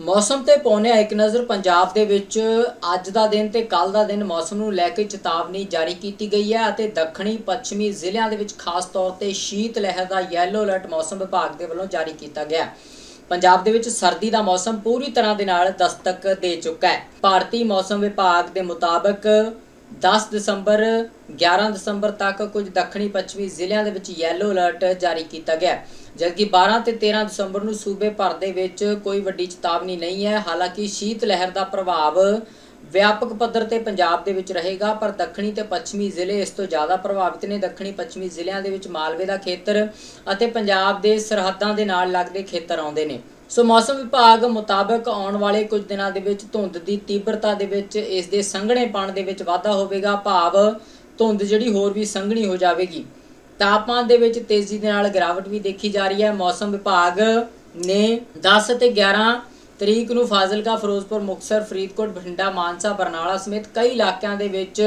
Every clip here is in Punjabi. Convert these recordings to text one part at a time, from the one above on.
ਮੌਸਮ ਤੇ ਪਾਉਣੇ ਇੱਕ ਨਜ਼ਰ ਪੰਜਾਬ ਦੇ ਵਿੱਚ ਅੱਜ ਦਾ ਦਿਨ ਤੇ ਕੱਲ ਦਾ ਦਿਨ ਮੌਸਮ ਨੂੰ ਲੈ ਕੇ ਚੇਤਾਵਨੀ ਜਾਰੀ ਕੀਤੀ ਗਈ ਹੈ ਅਤੇ ਦੱਖਣੀ ਪੱਛਮੀ ਜ਼ਿਲ੍ਹਿਆਂ ਦੇ ਵਿੱਚ ਖਾਸ ਤੌਰ ਤੇ ਸ਼ੀਤ ਲਹਿਰ ਦਾ ਯੈਲੋ ਅਲਰਟ ਮੌਸਮ ਵਿਭਾਗ ਦੇ ਵੱਲੋਂ ਜਾਰੀ ਕੀਤਾ ਗਿਆ ਹੈ। ਪੰਜਾਬ ਦੇ ਵਿੱਚ ਸਰਦੀ ਦਾ ਮੌਸਮ ਪੂਰੀ ਤਰ੍ਹਾਂ ਦੇ ਨਾਲ ਦਸਤਕ ਦੇ ਚੁੱਕਾ ਹੈ। ਭਾਰਤੀ ਮੌਸਮ ਵਿਭਾਗ ਦੇ ਮੁਤਾਬਕ 10 ਦਸੰਬਰ 11 ਦਸੰਬਰ ਤੱਕ ਕੁਝ ਦੱਖਣੀ ਪੱਛਮੀ ਜ਼ਿਲ੍ਹਿਆਂ ਦੇ ਵਿੱਚ ਯੈਲੋ ਅਲਰਟ ਜਾਰੀ ਕੀਤਾ ਗਿਆ ਜਦਕਿ 12 ਤੇ 13 ਦਸੰਬਰ ਨੂੰ ਸੂਬੇ ਭਰ ਦੇ ਵਿੱਚ ਕੋਈ ਵੱਡੀ ਚੇਤਾਵਨੀ ਨਹੀਂ ਹੈ। ਹਾਲਾਂਕਿ ਸ਼ੀਤ ਲਹਿਰ ਦਾ ਪ੍ਰਭਾਵ ਵਿਆਪਕ ਪੱਧਰ ਤੇ ਪੰਜਾਬ ਦੇ ਵਿੱਚ ਰਹੇਗਾ, ਪਰ ਦੱਖਣੀ ਤੇ ਪੱਛਮੀ ਜ਼ਿਲ੍ਹੇ ਇਸ ਤੋਂ ਜ਼ਿਆਦਾ ਪ੍ਰਭਾਵਿਤ ਨੇ। ਦੱਖਣੀ ਪੱਛਮੀ ਜ਼ਿਲ੍ਹਿਆਂ ਦੇ ਵਿੱਚ ਮਾਲਵੇ ਦਾ ਖੇਤਰ ਅਤੇ ਪੰਜਾਬ ਦੇ ਸਰਹੱਦਾਂ ਦੇ ਨਾਲ ਲੱਗਦੇ ਖੇਤਰ ਆਉਂਦੇ ਨੇ। ਸੋ ਮੌਸਮ ਵਿਭਾਗ ਮੁਤਾਬਕ ਆਉਣ ਵਾਲੇ ਕੁਝ ਦਿਨਾਂ ਦੇ ਵਿੱਚ ਧੁੰਦ ਦੀ ਤੀਬਰਤਾ ਦੇ ਵਿੱਚ ਇਸ ਦੇ ਸੰਘਣੇਪਣ ਦੇ ਵਿੱਚ ਵਾਧਾ ਹੋਵੇਗਾ, ਭਾਵ ਧੁੰਦ ਜਿਹੜੀ ਹੋਰ ਵੀ ਸੰਘਣੀ ਹੋ ਜਾਵੇਗੀ। ਤਾਪਮਾਨ ਦੇ ਵਿੱਚ ਤੇਜ਼ੀ ਦੇ ਨਾਲ ਗਿਰਾਵਟ ਵੀ ਦੇਖੀ ਜਾ ਰਹੀ ਹੈ। ਮੌਸਮ ਵਿਭਾਗ ਨੇ 10 ਅਤੇ 11 ਤਰੀਕ ਨੂੰ ਫਾਜ਼ਿਲਕਾ, ਫਿਰੋਜ਼ਪੁਰ, ਮੁਕਤਸਰ, ਫਰੀਦਕੋਟ, ਬਠਿੰਡਾ, ਮਾਨਸਾ, ਬਰਨਾਲਾ ਸਮੇਤ ਕਈ ਇਲਾਕਿਆਂ ਦੇ ਵਿੱਚ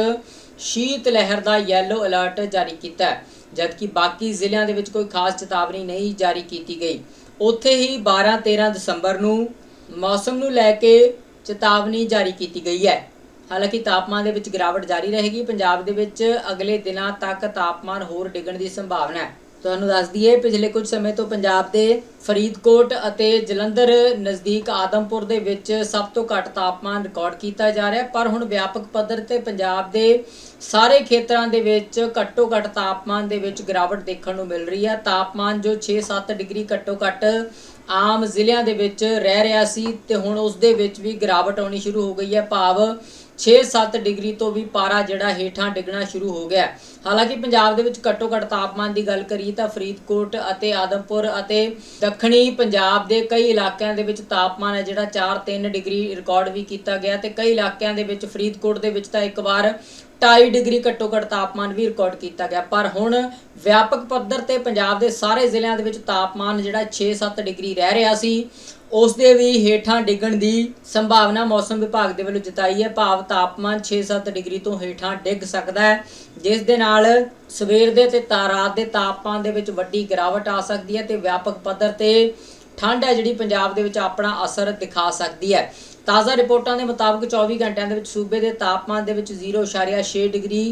ਸ਼ੀਤ ਲਹਿਰ ਦਾ ਯੈਲੋ ਅਲਰਟ ਜਾਰੀ ਕੀਤਾ ਹੈ। ਜਦਕਿ ਬਾਕੀ ਜ਼ਿਲ੍ਹਿਆਂ ਦੇ ਵਿੱਚ ਕੋਈ ਖਾਸ ਚੇਤਾਵਨੀ ਨਹੀਂ ਜਾਰੀ ਕੀਤੀ ਗਈ। ਉੱਥੇ ਹੀ 12 13 ਦਸੰਬਰ ਨੂੰ ਮੌਸਮ ਨੂੰ ਲੈ ਕੇ ਚੇਤਾਵਨੀ ਜਾਰੀ ਕੀਤੀ ਗਈ ਹੈ। ਹਾਲਾਂਕਿ ਤਾਪਮਾਨ ਦੇ ਵਿੱਚ ਗਿਰਾਵਟ ਜਾਰੀ ਰਹੇਗੀ। ਪੰਜਾਬ ਦੇ ਵਿੱਚ ਅਗਲੇ ਦਿਨਾਂ ਤੱਕ ਤਾਪਮਾਨ ਹੋਰ ਡਿੱਗਣ ਦੀ ਸੰਭਾਵਨਾ ਹੈ। ਤੁਹਾਨੂੰ ਦੱਸ ਦਈਏ, ਪਿਛਲੇ ਕੁਝ ਸਮੇਂ ਤੋਂ ਪੰਜਾਬ ਦੇ ਫਰੀਦਕੋਟ ਅਤੇ ਜਲੰਧਰ ਨਜ਼ਦੀਕ ਆਦਮਪੁਰ ਦੇ ਵਿੱਚ ਸਭ ਤੋਂ ਘੱਟ ਤਾਪਮਾਨ ਰਿਕਾਰਡ ਕੀਤਾ ਜਾ ਰਿਹਾ, ਪਰ ਹੁਣ ਵਿਆਪਕ ਪੱਧਰ ਤੇ ਪੰਜਾਬ ਦੇ ਸਾਰੇ ਖੇਤਰਾਂ ਦੇ ਵਿੱਚ ਘੱਟੋ ਘੱਟ ਤਾਪਮਾਨ ਦੇ ਵਿੱਚ ਗਿਰਾਵਟ ਦੇਖਣ ਨੂੰ ਮਿਲ ਰਹੀ ਹੈ ਤਾਪਮਾਨ ਜੋ 6-7 ਡਿਗਰੀ ਘੱਟੋ ਘੱਟ ਆਮ ਜ਼ਿਲ੍ਹਿਆਂ ਦੇ ਵਿੱਚ ਰਹਿ ਰਿਹਾ ਸੀ ਤੇ ਹੁਣ ਉਸ ਦੇ ਵਿੱਚ ਵੀ ਗਿਰਾਵਟ ਆਉਣੀ ਸ਼ੁਰੂ ਹੋ ਗਈ ਹੈ। ਭਾਵ 6-7 ਡਿਗਰੀ ਤੋਂ ਵੀ ਪਾਰਾ ਜਿਹੜਾ ਹੇਠਾਂ ਡਿੱਗਣਾ ਸ਼ੁਰੂ ਹੋ ਗਿਆ। ਹਾਲਾਂਕਿ ਪੰਜਾਬ ਦੇ ਵਿੱਚ ਘੱਟੋ ਘੱਟ ਤਾਪਮਾਨ ਦੀ ਗੱਲ ਕਰੀਏ ਤਾਂ ਫਰੀਦਕੋਟ ਅਤੇ ਆਦਮਪੁਰ ਅਤੇ ਦੱਖਣੀ ਪੰਜਾਬ ਦੇ ਕਈ ਇਲਾਕਿਆਂ ਦੇ ਵਿੱਚ ਤਾਪਮਾਨ ਹੈ ਜਿਹੜਾ 4-3 ਡਿਗਰੀ ਰਿਕਾਰਡ ਵੀ ਕੀਤਾ ਗਿਆ ਤੇ ਕਈ ਇਲਾਕਿਆਂ ਦੇ ਵਿੱਚ ਫਰੀਦਕੋਟ ਦੇ ਵਿੱਚ ਤਾਂ ਇੱਕ ਵਾਰ 2.5 ਡਿਗਰੀ ਘੱਟੋ ਘੱਟ ਤਾਪਮਾਨ ਵੀ ਰਿਕਾਰਡ ਕੀਤਾ ਗਿਆ। ਪਰ ਹੁਣ ਵਿਆਪਕ ਪੱਧਰ ਤੇ ਪੰਜਾਬ ਦੇ ਸਾਰੇ ਜ਼ਿਲ੍ਹਿਆਂ ਦੇ ਵਿੱਚ ਤਾਪਮਾਨ ਜਿਹੜਾ 6-7 ਡਿਗਰੀ ਰਹਿ ਰਿਹਾ ਸੀ, ਉਸ ਦੇ ਵੀ ਹੇਠਾਂ ਡਿੱਗਣ ਦੀ ਸੰਭਾਵਨਾ ਮੌਸਮ ਵਿਭਾਗ ਦੇ ਵੱਲੋਂ ਜਤਾਈ ਹੈ। ਭਾਵ ਤਾਪਮਾਨ 6-7 ਡਿਗਰੀ ਤੋਂ ਹੇਠਾਂ ਡਿੱਗ ਸਕਦਾ ਹੈ, ਜਿਸ ਦੇ ਨਾਲ ਸਵੇਰ ਦੇ ਤੇ ਰਾਤ ਦੇ ਤਾਪਮਾਨ ਦੇ ਵਿੱਚ ਵੱਡੀ ਗਿਰਾਵਟ ਆ ਸਕਦੀ ਹੈ ਤੇ ਵਿਆਪਕ ਪੱਧਰ ਤੇ ਠੰਡ ਹੈ ਜਿਹੜੀ ਪੰਜਾਬ ਦੇ ਵਿੱਚ ਆਪਣਾ ਅਸਰ ਦਿਖਾ ਸਕਦੀ ਹੈ। ਤਾਜ਼ਾ ਰਿਪੋਰਟਾਂ ਦੇ ਮੁਤਾਬਕ 24 ਘੰਟਿਆਂ ਦੇ ਵਿੱਚ ਸੂਬੇ ਦੇ ਤਾਪਮਾਨ ਦੇ ਵਿੱਚ 0.6 ਡਿਗਰੀ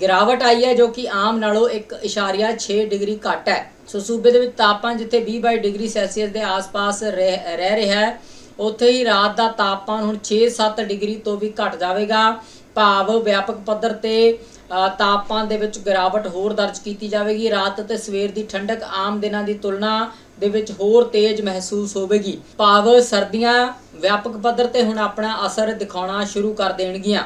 ਗਿਰਾਵਟ ਆਈ ਹੈ, ਜੋ ਕਿ ਆਮ ਨਾਲੋਂ 1.6 ਡਿਗਰੀ ਘੱਟ ਹੈ। ਸੋ ਸੂਬੇ ਦੇ ਵਿੱਚ ਤਾਪਮਾਨ ਜਿੱਥੇ 20 ਡਿਗਰੀ ਸੈਲਸੀਅਸ ਦੇ ਆਸ-ਪਾਸ ਰਹਿ ਰਹਿ ਰਿਹਾ ਹੈ, ਉੱਥੇ ਹੀ ਰਾਤ ਦਾ ਤਾਪਮਾਨ ਹੁਣ 6-7 ਡਿਗਰੀ ਤੋਂ ਵੀ ਘਟ ਜਾਵੇਗਾ। ਭਾਵ ਵਿਆਪਕ ਪੱਧਰ ਤੇ ਤਾਪਮਾਨ ਦੇ ਵਿੱਚ ਗਿਰਾਵਟ ਹੋਰ ਦਰਜ ਕੀਤੀ ਜਾਵੇਗੀ। ਰਾਤ ਅਤੇ ਸਵੇਰ ਦੀ ਠੰਡਕ ਆਮ ਦਿਨਾਂ ਦੀ ਤੁਲਨਾ ਦੇ ਵਿੱਚ ਹੋਰ ਤੇਜ਼ ਮਹਿਸੂਸ ਹੋਵੇਗੀ। ਭਾਵ ਸਰਦੀਆਂ ਵਿਆਪਕ ਪੱਧਰ ਤੇ ਹੁਣ ਆਪਣਾ ਅਸਰ ਦਿਖਾਉਣਾ ਸ਼ੁਰੂ ਕਰ ਦੇਣਗੀਆਂ।